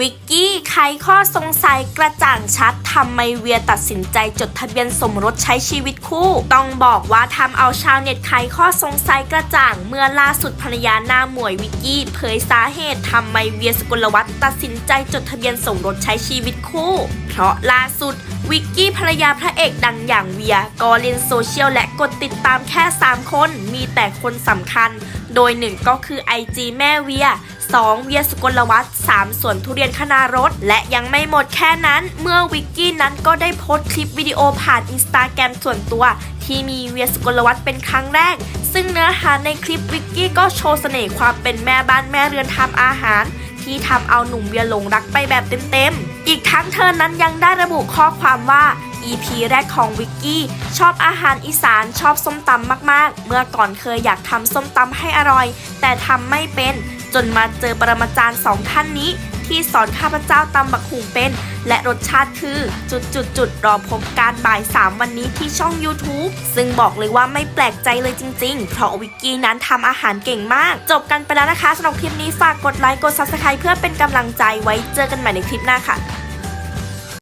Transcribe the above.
วิกกี้ไขข้อสงสัยกระจ่างชัดทำไมเวียตัดสินใจจดทะเบียนสมรสใช้ชีวิตคู่ ต้องบอกว่าทำเอาชาวเน็ตไขข้อสงสัยกระจ่าง เมื่อล่าสุดภรรยาหน้าหมวยวิกกี้เผยสาเหตุทำไมเวียสกุลวัฒน์ตัดสินใจจดทะเบียนสมรสใช้ชีวิตคู่ เพราะล่าสุดวิกกี้ภรรยาพระเอกดังอย่างเวียก็เล่นโซเชียลและกดติดตามแค่ 3 คน มีแต่คนสำคัญ โดยหนึ่งก็คือ IG แม่เวีย 2. เวียสกลวัฒน์ 3. สวนทุเรียนคณารสและยังไม่หมดแค่นั้น เมื่อวิกกี้นั้นก็ได้โพสต์คลิปวิดีโอผ่านอินสตาแกรมส่วนตัวที่มีเวียสกลวัฒน์เป็นครั้งแรก ซึ่งเนื้อหาในคลิปวิกกี้ก็โชว์เสน่ห์ความเป็นแม่บ้านแม่เรือนทำอาหาร ที่ทำเอาหนุ่มเวียหลงรักไปแบบเต็มๆ อีกทั้งเธอนั้นยังได้ระบุข้อความว่า EP แรกของวิกกี้ชอบอาหารอีสานชอบส้มตำมากๆ เมื่อก่อนเคยอยากทำส้มตำให้อร่อย แต่ทำไม่เป็น จนมาเจอปรมาจารย์สองท่านนี้ ที่สอนข้าพเจ้าตำบักหุงเป็น และรสชาติคือจุดจุดจุดๆๆรอพบการบ่าย 3 วันนี้ที่ช่อง YouTube ซึ่งบอกเลยว่าไม่แปลกใจเลยจริงๆ เพราะวิกกี้นั้นทำอาหารเก่งมาก จบกันไปแล้วนะคะสำหรับคลิปนี้ฝากกดไลค์กด Subscribe เพื่อเป็นกำลังใจไว้เจอกันใหม่ในคลิปหน้าค่ะ